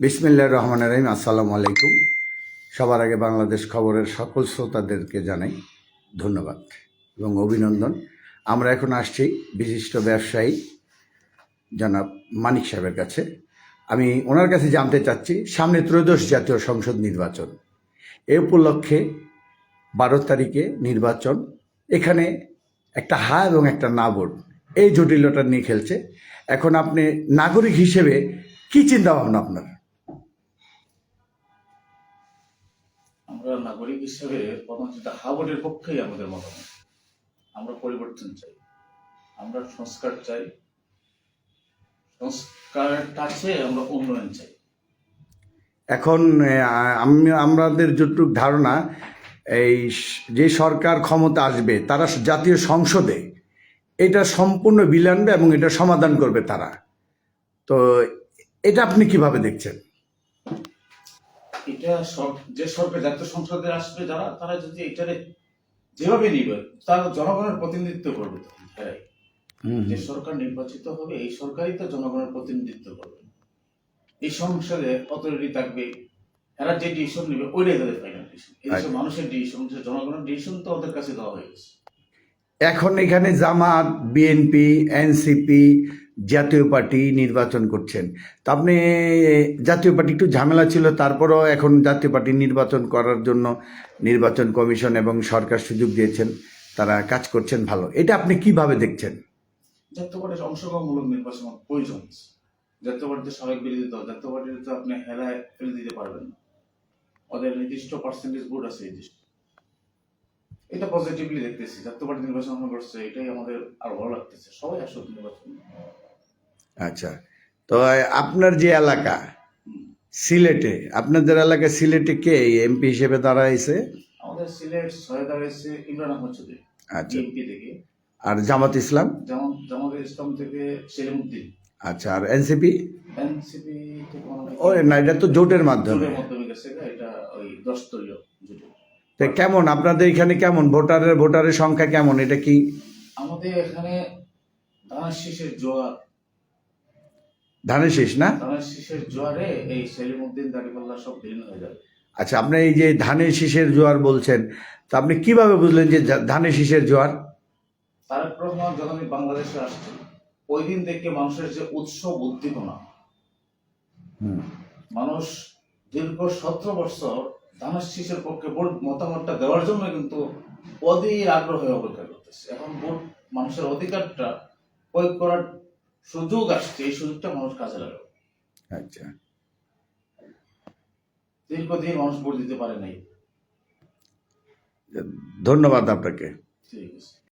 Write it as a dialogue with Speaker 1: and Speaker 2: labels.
Speaker 1: বিসমিল্লা রহমান রহিম, আসসালামু আলাইকুম। সবার আগে বাংলাদেশ খবরের সকল শ্রোতাদেরকে জানাই ধন্যবাদ এবং অভিনন্দন। আমরা এখন আসছি বিশিষ্ট ব্যবসায়ী জনাব মানিক সাহেবের কাছে। আমি ওনার কাছে জানতে চাচ্ছি, সামনে ত্রয়োদশ জাতীয় সংসদ নির্বাচন। এ উপলক্ষে বারো তারিখে নির্বাচন। এখানে একটা হা এবং একটা না ভোট, এই জটিলতা নিয়ে খেলছে। এখন আপনি নাগরিক হিসেবে কি চিন্তা ভাবনা আপনার?
Speaker 2: আমরা নাগরিক হিসেবে প্রথম চিন্তা হাবটের পক্ষেই আমাদের মতামত। আমরা পরিবর্তন চাই। আমরা সংস্কার চাই। সংস্কারের কাছে আমরা উন্নয়ন চাই।
Speaker 1: এখন আমি, আমাদের যতটুক ধারণা, এই যে সরকার ক্ষমতা আসবে, তারা জাতীয় সংসদে, এটা সম্পূর্ণ বিল আনবে এবং এটা সমাধান করবে তারা। তো, এটা আপনি কীভাবে দেখছেন?
Speaker 2: এটা যে সরকার জাতীয় সংসদে আসবে যারা তারা যদি এটারে যেভাবে নিবে তারা জনগণের প্রতিনিধিত্ব করবে তারাই। যে সরকার নির্বাচিত হবে এই সরকারই তো জনগণের প্রতিনিধিত্ব করবে। এই সংসদে অথরিটি থাকবে এরা যে ডিসিশন নেবে ওইটাই তাদের ফাইনাল ডিসিশন এই মানুষের ডিসিশন জনগণের ডিসিশন তো ওদের কাছে দেওয়া হয়ে গেছে।
Speaker 1: এখন এখানে Jamaat BNP NCP Jatiya Party নির্বাচন করছেন। তা আপনি জাতীয় পার্টি একটু ঝামেলা ছিল, তারপরও এখন জাতীয় পার্টি নির্বাচন করার জন্য নির্বাচন কমিশন এবং সরকার সুযোগ দিয়েছেন, তারা কাজ করছেন ভালো। এটা আপনি কীভাবে দেখছেন?
Speaker 2: জাতীয় পার্টির অংশগ্রহণমূলক নির্বাচন প্রয়োজন জাতীয় পার্টিতে সাবেক বিরোধী দল, জাতীয় পার্টিতে তো আপনি হেলায় ফেলে দিতে পারবেন না। ওদের নির্দিষ্ট পার্সেন্টেজ ভোট আছে দেশে। এটা পজিটিভলি দেখতেছি, জাতীয় পার্টি নির্বাচন করছে, এটাই আমাদের আরও ভালো লাগতেছে। সবাই আসুক নির্বাচন
Speaker 1: আচ্ছা। তো আপনার যে এলাকা সিলেটে আপনাদের এলাকা সিলেটে কে এমপি হিসেবে দাঁড়াইছে?
Speaker 2: আমাদের সিলেট ছয় দাঁড়িয়েছে ইমরান আহমদ চৌধুরী
Speaker 1: আচ্ছা।
Speaker 2: বিএনপি থেকে।
Speaker 1: আর জামাত ইসলাম?
Speaker 2: জামাতের ইসলাম থেকে সেলিমুদ্দিন
Speaker 1: আচ্ছা আর এনসিপি
Speaker 2: এনসিপি
Speaker 1: ও না এটা তো জোটের মাধ্যমে।
Speaker 2: এটা ওই দশ দলীয় জোটে।
Speaker 1: তো কেমন? আপনাদের এখানে কেমন? ভোটারের ভোটারের সংখ্যা কেমন? এটা কি
Speaker 2: আমাদের এখানে ধানের শীষের জোয়ার
Speaker 1: ধানের শেষ না?
Speaker 2: ধানের শীষের জোয়ারে এই সেলিমুদ্দিন দাড়িপাল্লা সব বিলীন হয়ে যাবে।
Speaker 1: আচ্ছা আপনি এই যে ধানের শীষের জোয়ার বলছেন তো আপনি কীভাবে বুঝলেন যে ধানের শীষের জোয়ার?
Speaker 2: তারেক রহমান যখন বাংলাদেশে আসছেন ওই দিন থেকে মানুষের যে উৎসব উদ্দীপনা মানুষ দীর্ঘ সতেরো বছর ধানের শীষের পক্ষে ভোট মতামতটা দেওয়ার জন্য কিন্তু অধীর আগ্রহ অপেক্ষা করতেছে। এখন ভোট মানুষের অধিকারটা প্রয়োগ করার সুযোগ আসছে এই সুযোগটা মানুষ কাজে লাগাবে।
Speaker 1: আচ্ছা।
Speaker 2: দীর্ঘদিন মানুষ ভোট দিতে পারে নাই।
Speaker 1: ধন্যবাদ আপনাকে।
Speaker 2: ঠিক আছে।